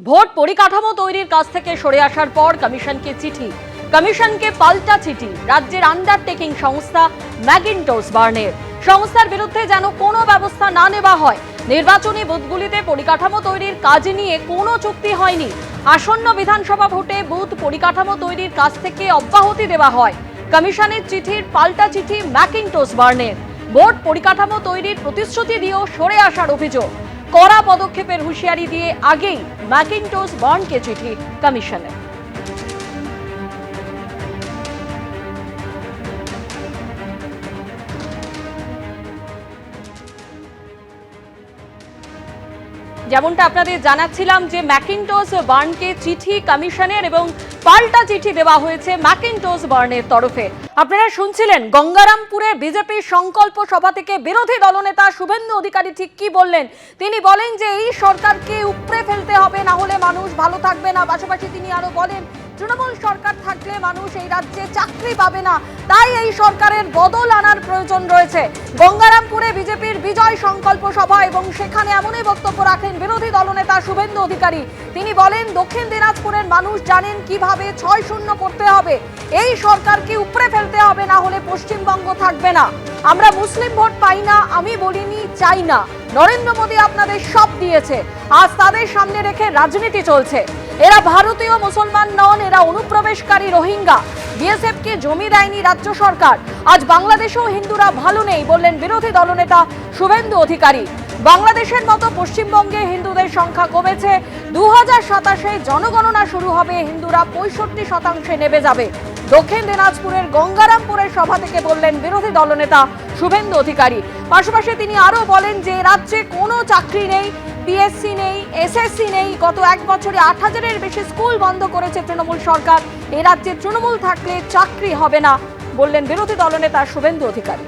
Vote পরিকাঠামো তৈরির কাজ থেকে সরে আসার পর কমিশনকে চিঠি। কমিশনকে পাল্টা চিঠি। রাজ্যের আন্ডারটেকিং সংস্থা ম্যাগিনটোস বার্নের। সংস্থার বিরুদ্ধে যেন কোনো ব্যবস্থা না নেওয়া হয়, নির্বাচনী বুথগুলিতে পরিকাঠামো তৈরির কাজ নিয়ে কোনো চুক্তি হয়নি। আসন্ন বিধানসভা ভোটে বুথ পরিকাঠামো তৈরির কাজ থেকে অব্যাহতি দেওয়া হয়। কমিশনের চিঠির পাল্টা চিঠি ম্যাকিংটোস বার্নের। ভোট পরিকাঠামো তৈরির প্রতিশ্রুতি দিয়েও সরে আসার অভিযোগ। কড়া পদক্ষেপের হুঁশিয়ারি দিয়ে আগেই ম্যাকিংটোস বার্নকে চিঠি কমিশনের যেমনটা আপনাদের জানাচ্ছিলাম যে ম্যাকিনটোস বার্নকে চিঠি কমিশনের এবং পাল্টা চিঠি দেওয়া হয়েছে ম্যাকিনটোস বার্নের তরফে। আপনারা শুনছিলেন গঙ্গারামপুরে বিজেপির সংকল্প সভা থেকে বিরোধী দলনেতা শুভেন্দু অধিকারী ঠিক কি বললেন? তিনি বলেন যে এই সরকারকে উপড়ে ফেলতে হবে, না হলে মানুষ ভালো থাকবে না। পাশাপাশি তিনি আরও বলেন, তৃণমূল সরকার থাকলে মানুষ এই রাজ্যে চাকরি পাবে না। তাই এই সরকারের বদল আনার প্রয়োজন রয়েছে। গঙ্গারামপুরে বিজেপির বিজয় সংকল্প সভা এবং সেখানে এমনই বক্তব্য রাখেন বিরোধী দলনেতা শুভেন্দু অধিকারী। তিনি বলেন, দক্ষিণ দিনাজপুরের মানুষ জানেন কীভাবে ছয় শূন্য করতে হবে। এই সরকারকে উপরে ফেলতে হবে, না হলে পশ্চিমবঙ্গ থাকবে না। আমরা মুসলিম ভোট পাই না, আমি বলিনি, চাই না। নরেন্দ্র মোদী আপনাদের সব দিয়েছে। আজ তাদের সামনে রেখে রাজনীতি চলছে। এরা ভারতীয় মুসলমান নন, এরা অনুপ্রবেশকারী রোহিঙ্গা। বিএসএফ কে জমি দেয়নি রাজ্য সরকার। আজ বাংলাদেশেও হিন্দুরা ভালো নেই, বললেন বিরোধী দলনেতা শুভেন্দু অধিকারী। বাংলাদেশের মতো পশ্চিমবঙ্গে হিন্দুদের সংখ্যা কমেছে দু হাজার সাতাশে জনগণনা শুরু হবে, হিন্দুরা পঁয়ষট্টি শতাংশে নেমে যাবে। দক্ষিণ দিনাজপুরের গঙ্গারামপুরের সভা থেকে বললেন বিরোধী দলনেতা শুভেন্দু অধিকারী। পাশাপাশি তিনি আরও বলেন যে রাজ্যে কোনো চাকরি নেই পিএসসি নেই এসএসসি নেই। গত এক বছরে আট হাজারের বেশি স্কুল বন্ধ করেছে তৃণমূল সরকার। এ রাজ্যে তৃণমূল থাকলে চাকরি হবে না, বললেন বিরোধী দলনেতা শুভেন্দু অধিকারী।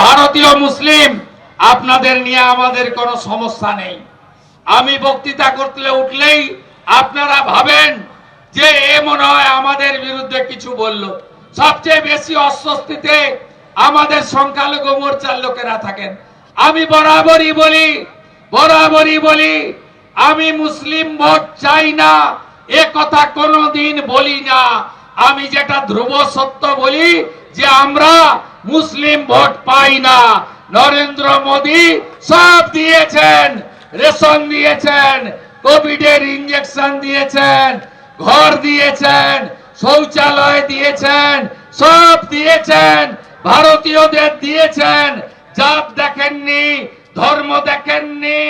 ভারতীয় মুসলিম, আপনাদের নিয়ে আমাদের কোনো সমস্যা নেই। আমি বক্তৃতা করতে উঠলেই আপনারা ভাবেন যে এ মনে হয় আমাদের বিরুদ্ধে কিছু বলল। সবচেয়ে বেশি অস্বস্তিতে আমাদের সংখ্যালঘু মোর্চার লোকেরা থাকেন। আমি বরাবরই বলি বরাবরই বলি, আমি মুসলিম ভোট চাই না, এ কথা কোনোদিন বলি না। আমি যেটা ধ্রুব সত্য বলি যে আমরা মুসলিম ভোট পাই না। নরেন্দ্র মোদী সব দিয়েছেন, রেশন দিয়েছেন, কোভিডের ইঞ্জেকশন দিয়েছেন, ঘর দিয়েছেন, শৌচালয় দিয়েছেন, সব দিয়েছেন, ভারতীয়দের দিয়েছেন। জাত দেখেননি, ধর্ম দেখেননি,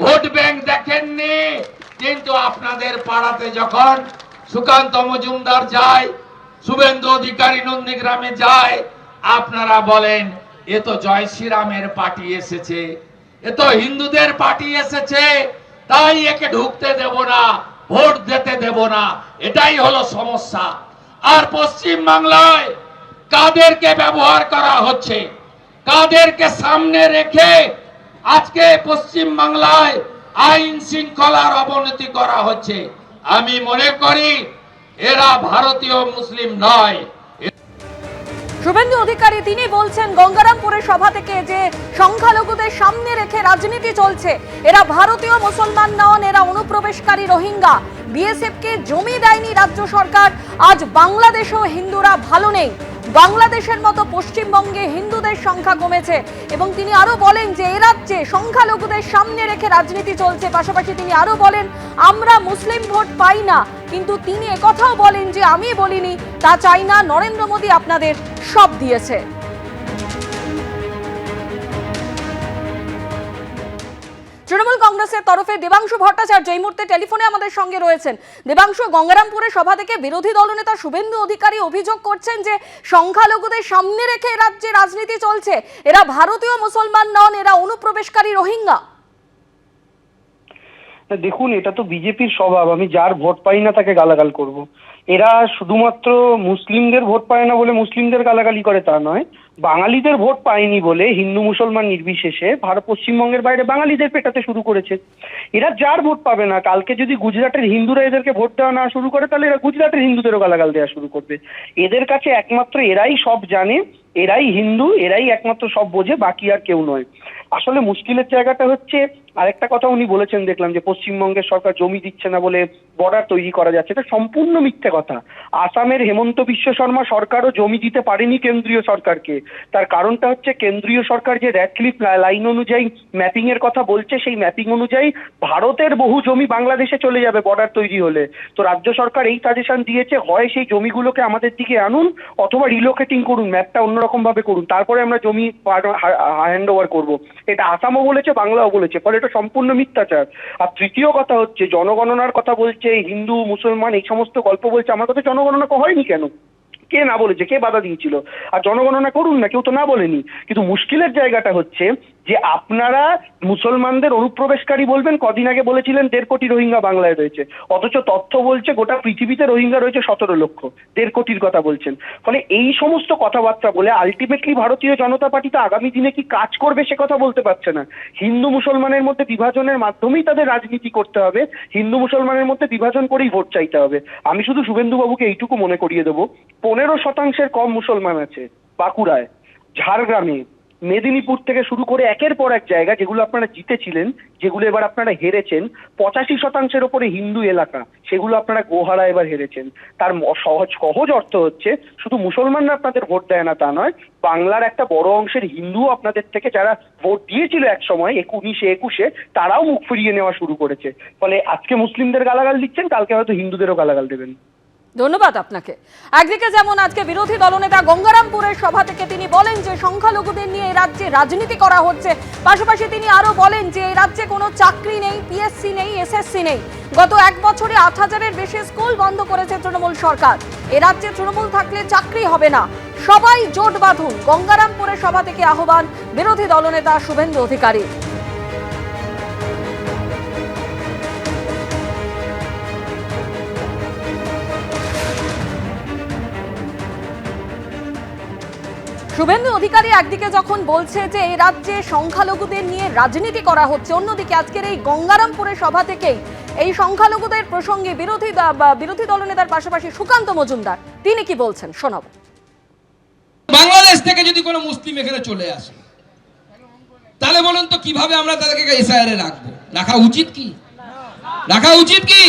ভোট ব্যাংক দেখেননি। কিন্তু আপনাদের পাড়াতে যখন সুকান্ত মজুমদার যায় শুভেন্দু অধিকারী নন্দীগ্রামে যায়। আপনারা বলেন, এ তো জয় শ্রীরামের পার্টি এসেছে। এ তো হিন্দুদের পার্টি এসেছে। তাই একে ঢুকতে দেব না, ভোট দিতে দেব না। এটাই হলো সমস্যা। আর পশ্চিম বাংলায় কাদেরকে ব্যবহার করা হচ্ছে? কাদেরকে সামনে রেখে আজকে পশ্চিম বাংলায় আইন শৃঙ্খলার অবনতি করা হচ্ছে? আমি মনে করি এরা ভারতীয় মুসলিম নয়। শুভেন্দু অধিকারী তিনি বলছেন গঙ্গারামপুরের সভা থেকে যে সংখ্যালঘুদের সামনে রেখে রাজনীতি চলছে, এরা ভারতীয় মুসলমান নন, এরা অনুপ্রবেশকারী রোহিঙ্গা। বিএসএফকে জমি দেয়নি রাজ্য সরকার, আজ বাংলাদেশেও হিন্দুরা ভালো নেই। বাংলাদেশের মতো পশ্চিমবঙ্গে হিন্দুদের সংখ্যা কমেছে এবং তিনি আরও বলেন যে এ রাজ্যে সংখ্যালঘুদের সামনে রেখে রাজনীতি চলছে। পাশাপাশি তিনি আরও বলেন, আমরা মুসলিম ভোট পাই না, কিন্তু তিনি একথাও বলেন যে আমি বলিনি, তা চাই না, নরেন্দ্র মোদী আপনাদের সব দিয়েছে। তৃণমূল কংগ্রেসের তরফে দেবাংশু ভট্টাচার্য এই মুহূর্তে টেলিফোনে আমাদের সঙ্গে রয়েছেন। দেবাংশু গঙ্গারামপুরের সভা থেকে বিরোধী দলনেতা শুভেন্দু অধিকারী অভিযোগ করছেন যে, সংখ্যালঘুদের সামনে রেখে রাজ্যে রাজনীতি চলছে। এরা ভারতীয় মুসলমান নন, এরা অনুপ্রবেশকারী রোহিঙ্গা। দেখুন, এটা তো বিজেপির স্বভাব। আমি যার ভোট পাই না, তাকে গালাগাল করব। এরা শুধুমাত্র মুসলিমদের ভোট পায় না বলে মুসলিমদের গালাগালি করে তা নয়, বাঙালিদের ভোট পায়নি বলে হিন্দু মুসলমান নির্বিশেষে ভারত পশ্চিমবঙ্গের বাইরে বাঙালিদের পেটাতে শুরু করেছে। এরা যার ভোট পাবে না, কালকে যদি গুজরাটের হিন্দুরা এদেরকে ভোট দেওয়া না শুরু করে, তাহলে এরা গুজরাটের হিন্দুদেরও গালাগাল দেওয়া শুরু করবে। এদের কাছে একমাত্র এরাই সব জানে, এরাই হিন্দু, এরাই একমাত্র সব বোঝে, বাকি আর কেউ নয়। আসলে মুশকিলের জায়গাটা হচ্ছে, আরেকটা কথা উনি বলেছেন, দেখলাম যে পশ্চিমবঙ্গের সরকার জমি দিচ্ছে না বলে বর্ডার তৈরি করা যাচ্ছে। এটা সম্পূর্ণ মিথ্যে কথা। আসামের হেমন্ত বিশ্ব শর্মা সরকারও জমি দিতে পারেনি কেন্দ্রীয় সরকারকে। তার কারণটা হচ্ছে কেন্দ্রীয় সরকার যে র্যাডক্লিফ লাইন অনুযায়ী ম্যাপিং এর কথা বলছে, সেই ম্যাপিং অনুযায়ী ভারতের বহু জমি বাংলাদেশে চলে যাবে বর্ডার তৈরি হলে। তো রাজ্য সরকার এই সাজেশন দিয়েছে, হয় সেই জমিগুলোকে আমাদের দিকে আনুন অথবা রিলোকেটিং করুন ম্যাপটা অন্যরকম ভাবে করুন। তারপরে আমরা জমি হ্যান্ড ওভার করব। এটা আসামও বলেছে, বাংলাও বলেছে, ফলে এটা সম্পূর্ণ মিথ্যাচার। আর তৃতীয় কথা হচ্ছে, জনগণনার কথা বলছে, হিন্দু, মুসলমান, এই সমস্ত গল্প বলছে, আমার কথা জনগণনা হয়নি কেন? কে না বলেছে? কে বাধা দিয়েছিল? আর জনগণনা করুন না, কেউ তো না বলেনি। কিন্তু মুশকিলের জায়গাটা হচ্ছে যে আপনারা মুসলমানদের অনুপ্রবেশকারী বলবেন, কদিন আগে বলেছিলেন দেড় কোটি রোহিঙ্গা বাংলায় রয়েছে। অথচ তথ্য বলছে গোটা পৃথিবীতে রোহিঙ্গা রয়েছে সতেরো লক্ষ। দেড় কোটির কথা বলছেন। ফলে এই সমস্ত কথাবার্তা বলে আলটিমেটলি ভারতীয় জনতা পার্টি তো আগামী দিনে কি কাজ করবে সে কথা বলতে পারছে না। হিন্দু মুসলমানের মধ্যে বিভাজনের মাধ্যমেই তাদের রাজনীতি করতে হবে। হিন্দু মুসলমানের মধ্যে বিভাজন করেই ভোট চাইতে হবে। আমি শুধু শুভেন্দুবাবুকে এইটুকু মনে করিয়ে দেবো। পনেরো শতাংশের কম মুসলমান আছে বাঁকুড়ায়, ঝাড়গ্রামে মেদিনীপুর থেকে শুরু করে একের পর এক জায়গা যেগুলো আপনারা জিতেছিলেন, যেগুলো এবার আপনারা হেরেছেন, পঁচাশি শতাংশের ওপরে হিন্দু এলাকা, সেগুলো আপনারা গোহারা এবার হেরেছেন। তার সহজ সহজ অর্থ হচ্ছে শুধু মুসলমানরা আপনাদের ভোট দেয় না তা নয়, বাংলার একটা বড় অংশের হিন্দুও আপনাদের থেকে যারা ভোট দিয়েছিল এক সময় উনিশে একুশে, তারাও মুখ ফিরিয়ে নেওয়া শুরু করেছে। ফলে আজকে মুসলিমদের গালাগাল দিচ্ছেন, কালকে হয়তো হিন্দুদেরও গালাগাল দেবেন। ধন্যবাদ আপনাকে। একদিকে যেমন আজকে বিরোধী দলনেতা গঙ্গারামপুরের সভা থেকে তিনি বলেন যে, সংখ্যালঘুদের নিয়ে এই রাজ্যে রাজনীতি করা হচ্ছে। পাশাপাশি তিনি আরও বলেন যে, এই রাজ্যে কোনো চাকরি নেই পিএসসি নেই এসএসসি নেই। গত এক বছরে আট হাজারের বেশি স্কুল বন্ধ করেছে তৃণমূল সরকার। এ রাজ্যে তৃণমূল থাকলে চাকরি হবে না। সবাই জোট বাঁধুন। গঙ্গারামপুরের সভা থেকে আহ্বান বিরোধী দলনেতা শুভেন্দু অধিকারী। শুভেন্দু অধিকারী একদিকে যখন বলছে যে এই রাজ্যে সংখ্যালঘুদের নিয়ে রাজনীতি করা হচ্ছে, অন্যদিকে আজকের এই গঙ্গারামপুরের সভা থেকেই এই সংখ্যালঘুদের প্রসঙ্গে বিরোধী বিরোধী দলনেতার পাশাপাশি সুকান্ত মজুমদার, তিনি কি বলছেন? শোনাবো। বাংলাদেশ থেকে যদি কোনো মুসলিম এখানে চলে আসে, তাহলে বলুন তো কীভাবে আমরা তাদেরকে রাখব? রাখা উচিত কি? রাখা উচিত কি?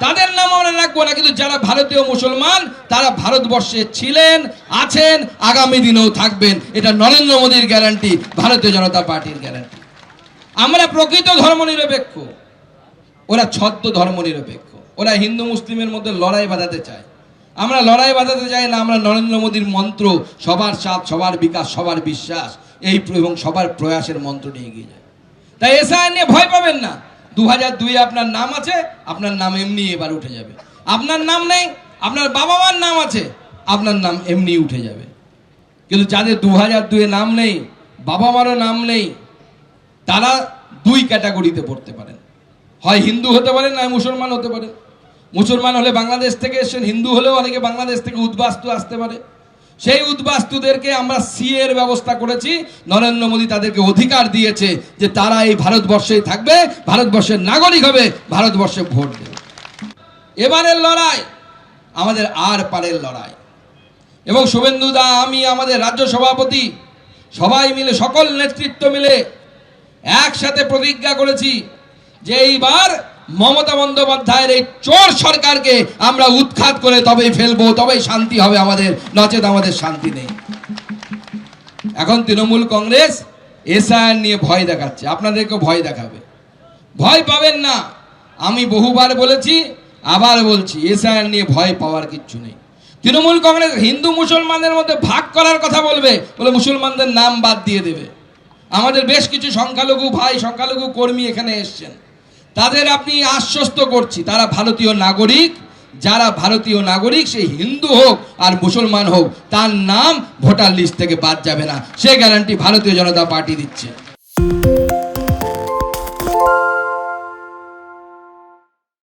তাদের নাম আমরা রাখব না, কিন্তু যারা ভারতীয় মুসলমান, তারা ভারতবর্ষে ছিলেন, আছেন, আগামী দিনেও থাকবেন। এটা নরেন্দ্র মোদীর গ্যারান্টি, ভারতীয় জনতা পার্টির গ্যারান্টি। আমরা প্রকৃত ধর্মনিরপেক্ষ। ওরা ছদ্ম ধর্মনিরপেক্ষ। ওরা হিন্দু মুসলিমের মধ্যে লড়াই বাঁধাতে চায়। আমরা লড়াই বাঁধাতে চাই না, আমরা নরেন্দ্র মোদীর মন্ত্র, সবার সাথ, সবার বিকাশ, সবার বিশ্বাস, এই এবং সবার প্রয়াসের মন্ত্র নিয়ে এগিয়ে যায়। তাই এসআইআর নিয়ে ভয় পাবেন না। দু হাজার দুই আপনার নাম আছে, আপনার নাম এমনি এবার উঠে যাবে। আপনার নাম নেই, আপনার বাবা মার নাম আছে, আপনার নাম এমনি উঠে যাবে। কিন্তু যাদের দু হাজার দুয়ে নাম নেই বাবা মারও নাম নেই, তারা দুই ক্যাটাগরিতে পড়তে পারেন। হয় হিন্দু হতে পারেন, নয় মুসলমান হতে পারেন। মুসলমান হলে বাংলাদেশ থেকে এসেছেন, হিন্দু হলেও অনেকে বাংলাদেশ থেকে উদ্বাস্তু আসতে পারে। সেই উদ্বাস্তুদেরকে আমরা সি এর ব্যবস্থা করেছি। নরেন্দ্র মোদী তাদেরকে অধিকার দিয়েছে যে তারা এই ভারতবর্ষেই থাকবে, ভারতবর্ষের নাগরিক হবে, ভারতবর্ষে ভোট দেবে। এবারের লড়াই আমাদের আর পারের লড়াই। এবং শুভেন্দু দা, আমি আমাদের রাজ্য সভাপতি, সবাই মিলে, সকল নেতৃত্ব মিলে একসাথে প্রতিজ্ঞা করেছি যে এইবার মমতা বন্দ্যোপাধ্যায়ের এই চোর সরকারকে আমরা উৎখাত করে তবেই ফেলব, তবেই শান্তি হবে আমাদের। নচেত আমাদের শান্তি নেই। এখন তৃণমূল কংগ্রেস এসআইআর নিয়ে ভয় দেখাচ্ছে। আপনাদেরকে ভয় দেখাবে। ভয় পাবেন না। আমি বহুবার বলেছি, আবার বলছি, এসআইআর নিয়ে ভয় পাওয়ার কিচ্ছু নেই। তৃণমূল কংগ্রেস হিন্দু মুসলমানদের মধ্যে ভাগ করার কথা বলবে, বলে মুসলমানদের নাম বাদ দিয়ে দেবে। আমাদের বেশ কিছু সংখ্যালঘু ভাই, সংখ্যালঘু কর্মী এখানে এসছেন। তাদের আপনি আশ্বস্ত করছি, তারা ভারতীয় নাগরিক, যারা ভারতীয় নাগরিক, সে হিন্দু হোক আর মুসলমান হোক, তার নাম ভোটার লিস্ট থেকে বাদ যাবে না। সে গ্যারান্টি ভারতীয় জনতা পার্টি দিচ্ছে।